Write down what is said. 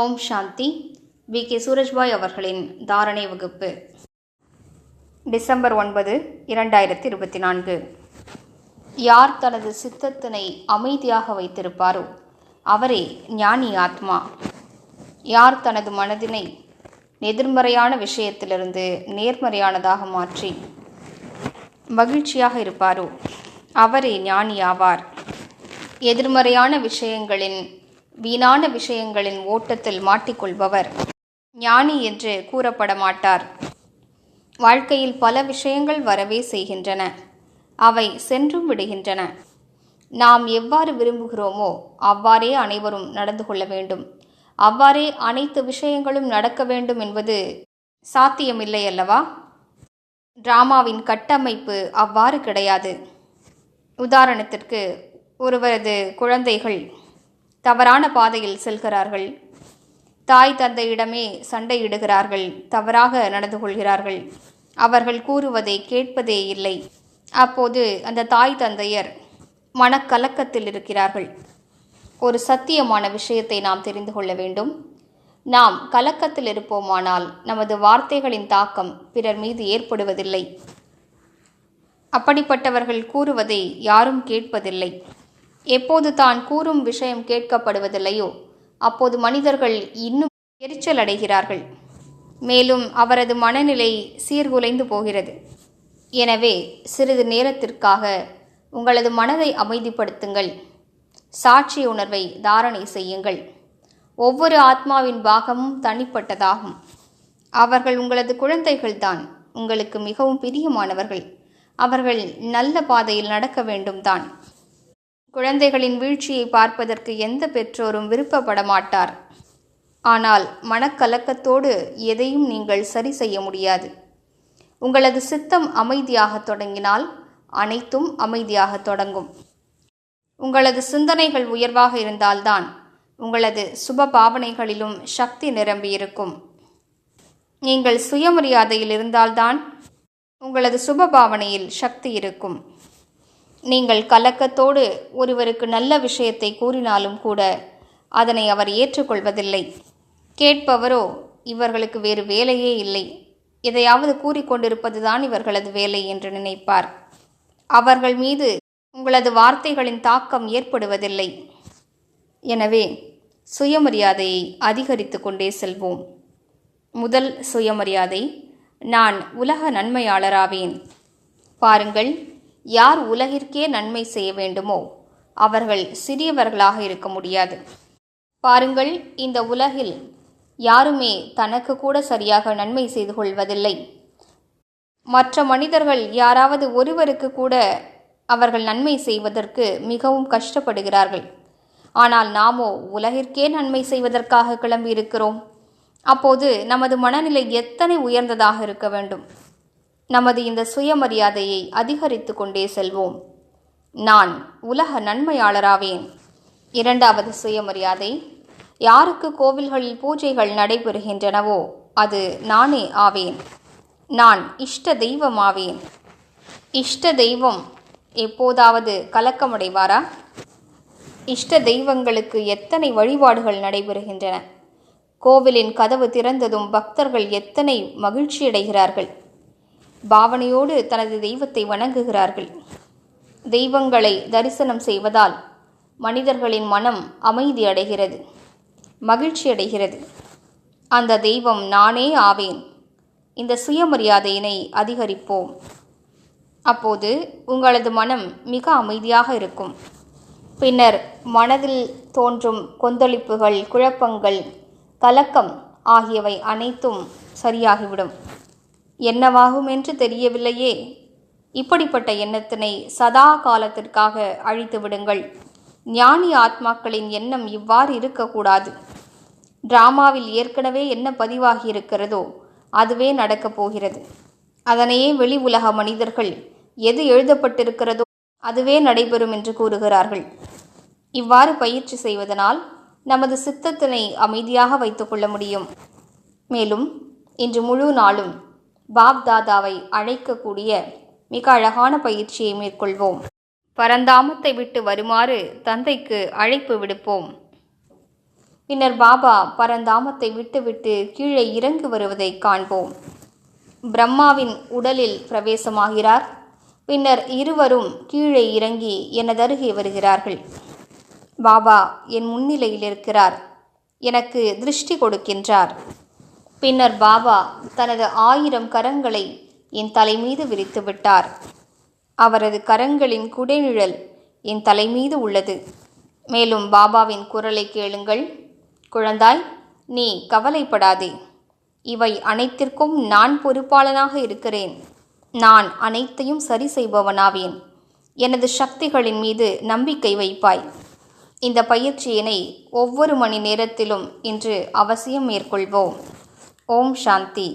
Om Shanti. We. K. Surajbhai அவர்களின் தாரணை வகுப்பு. டிசம்பர் ஒன்பது இரண்டாயிரத்தி இருபத்தி நான்கு யார் தனது சித்தத்தினை அமைதியாக வைத்திருப்பாரோ அவரே ஞானி ஆத்மா. யார் தனது மனதினை எதிர்மறையான விஷயத்திலிருந்து நேர்மறையானதாக மாற்றி மகிழ்ச்சியாக இருப்பாரோ அவரே ஞானி ஆவார். எதிர்மறையான விஷயங்களின் வீணான விஷயங்களின் ஓட்டத்தில் மாட்டிக்கொள்பவர். ஞானி என்று கூறப்பட மாட்டார் வாழ்க்கையில் பல விஷயங்கள் வரவே செய்கின்றன. அவை சென்றும் விடுகின்றன. நாம் எவ்வாறு விரும்புகிறோமோ அவ்வாறே அனைவரும் நடந்து கொள்ள வேண்டும். அவ்வாறே அனைத்து விஷயங்களும் நடக்க வேண்டும் என்பது சாத்தியமில்லை அல்லவா? டிராமாவின் கட்டமைப்பு அவ்வாறு கிடையாது. உதாரணத்திற்கு ஒருவரது குழந்தைகள் தவறான பாதையில் செல்கிறார்கள். தாய் தந்தையிடமே சண்டையிடுகிறார்கள். தவறாக நடந்து கொள்கிறார்கள். அவர்கள் கூறுவதை கேட்பதே இல்லை. அப்போது அந்த தாய் தந்தையர் மனக்கலக்கத்தில் இருக்கிறார்கள். ஒரு சத்தியமான விஷயத்தை நாம் தெரிந்து கொள்ள வேண்டும். நாம் கலக்கத்தில் இருப்போமானால் நமது வார்த்தைகளின் தாக்கம் பிறர் மீது ஏற்படுவதில்லை. அப்படிப்பட்டவர்கள் கூறுவதை யாரும் கேட்பதில்லை. எப்போது தான் கூறும் விஷயம் கேட்கப்படுவதில்லையோ அப்போது மனிதர்கள் இன்னும் எரிச்சல் அடைகிறார்கள். மேலும் அவரது மனநிலை சீர்குலைந்து போகிறது. எனவே சிறிது நேரத்திற்காக உங்களது மனதை அமைதிப்படுத்துங்கள். சாட்சி உணர்வை தாரணை செய்யுங்கள். ஒவ்வொரு ஆத்மாவின் பாகமும் தனிப்பட்டதாகும். அவர்கள் உங்களது குழந்தைகள்தான் உங்களுக்கு மிகவும் பிரியமானவர்கள். அவர்கள் நல்ல பாதையில் நடக்க வேண்டும் தான். குழந்தைகளின் வீழ்ச்சியை பார்ப்பதற்கு எந்த பெற்றோரும் விருப்பப்பட மாட்டார் ஆனால் மனக்கலக்கத்தோடு எதையும் நீங்கள் சரி செய்ய முடியாது. உங்களது சித்தம் அமைதியாக தொடங்கினால் அனைத்தும் அமைதியாக தொடங்கும். உங்களது சிந்தனைகள் உயர்வாக இருந்தால்தான் உங்களது சுப பாவனைகளிலும் சக்தி நிரம்பியிருக்கும் நீங்கள் சுயமரியாதையில் இருந்தால்தான் உங்களது சுப பாவனையில் சக்தி இருக்கும். நீங்கள் கலக்கத்தோடு ஒருவருக்கு நல்ல விஷயத்தை கூறினாலும் கூட அதனை அவர் ஏற்றுக்கொள்வதில்லை. கேட்பவரோ இவர்களுக்கு வேறு வேலையே இல்லை. எதையாவது கூறிக்கொண்டிருப்பதுதான் இவர்களது வேலை என்று நினைப்பார். அவர்கள் மீது உங்களது வார்த்தைகளின் தாக்கம் ஏற்படுவதில்லை. எனவே சுயமரியாதையை அதிகரித்து கொண்டே செல்வோம். முதல் சுயமரியாதை நான் உலக நன்மையாளராவேன். பாருங்கள் யார் உலகிற்கே நன்மை செய்ய வேண்டுமோ அவர்கள் சிறியவர்களாக இருக்க முடியாது. பாருங்கள் இந்த உலகில் யாருமே தனக்கு கூட சரியாக நன்மை செய்து கொள்வதில்லை. மற்ற மனிதர்கள் யாராவது ஒருவருக்கு கூட அவர்கள் நன்மை செய்வதற்கு மிகவும் கஷ்டப்படுகிறார்கள். ஆனால் நாமோ உலகிற்கே நன்மை செய்வதற்காக கிளம்பியிருக்கிறோம். அப்போது நமது மனநிலை எத்தனை உயர்ந்ததாக இருக்க வேண்டும்? நமது இந்த சுயமரியாதையை அதிகரித்து கொண்டே செல்வோம். நான் உலக நன்மையாளராவேன். இரண்டாவது சுயமரியாதை யாருக்கு கோவில்களில் பூஜைகள் நடைபெறுகின்றனவோ அது நானே ஆவேன். நான் இஷ்ட தெய்வமாவேன். இஷ்ட தெய்வம் எப்போதாவது கலக்கமடைவாரா? இஷ்ட தெய்வங்களுக்கு எத்தனை வழிபாடுகள் நடைபெறுகின்றன? கோவிலின் கதவு திறந்ததும் பக்தர்கள் எத்தனை மகிழ்ச்சியடைகிறார்கள்? பாவனையோடு தனது தெய்வத்தை வணங்குகிறார்கள். தெய்வங்களை தரிசனம் செய்வதால் மனிதர்களின் மனம் அமைதி அடைகிறது மகிழ்ச்சி அடைகிறது. அந்த தெய்வம் நானே ஆவேன். இந்த சுயமரியாதையினை அதிகரிப்போம். அப்போது உங்களது மனம் மிக அமைதியாக இருக்கும். பின்னர் மனதில் தோன்றும் கொந்தளிப்புகள் குழப்பங்கள் கலக்கம் ஆகியவை அனைத்தும் சரியாகிவிடும். என்னவாகும் என்று தெரியவில்லையே. இப்படிப்பட்ட எண்ணத்தினை சதா காலத்திற்காக அழித்து விடுங்கள். ஞானி ஆத்மாக்களின் எண்ணம் இவ்வாறு இருக்கக்கூடாது. டிராமாவில் ஏற்கனவே என்ன பதிவாகி இருக்கிறதோ அதுவே நடக்கப் போகிறது. அதனையே வெளி உலக மனிதர்கள் எது எழுதப்பட்டிருக்கிறதோ அதுவே நடைபெறும் என்று கூறுகிறார்கள். இவ்வாறு பயிற்சி செய்வதனால் நமது சித்தத்தினை அமைதியாக வைத்துக்கொள்ள முடியும். மேலும் இன்று முழு நாளும் பாப் தாதாவை அழைக்கக்கூடிய மிக அழகான பயிற்சியை மேற்கொள்வோம். பரந்தாமத்தை விட்டு வருமாறு தந்தைக்கு அழைப்பு விடுப்போம். பின்னர் பாபா பரந்தாமத்தை விட்டுவிட்டு கீழே இறங்கி வருவதை காண்போம். பிரம்மாவின் உடலில் பிரவேசமாகிறார். பின்னர் இருவரும் கீழே இறங்கி எனதருகே வருகிறார்கள். பாபா என் முன்னிலையில் இருக்கிறார். எனக்கு திருஷ்டி கொடுக்கின்றார். பின்னர் பாபா தனது ஆயிரம் கரங்களை என் தலை மீது விரித்து விட்டார் அவரது கரங்களின் குடைநிழல் என் தலை மீது உள்ளது. மேலும் பாபாவின் குரலை கேளுங்கள். குழந்தாய் நீ கவலைப்படாதே. இவை அனைத்திற்கும் நான் பொறுப்பாளனாக இருக்கிறேன். நான் அனைத்தையும் சரி செய்பவனாவேன். எனது சக்திகளின் மீது நம்பிக்கை வைப்பாய். இந்த பயிற்சியினை ஒவ்வொரு மணி நேரத்திலும் இன்று அவசியம் மேற்கொள்வோம். ஓம் சாந்தி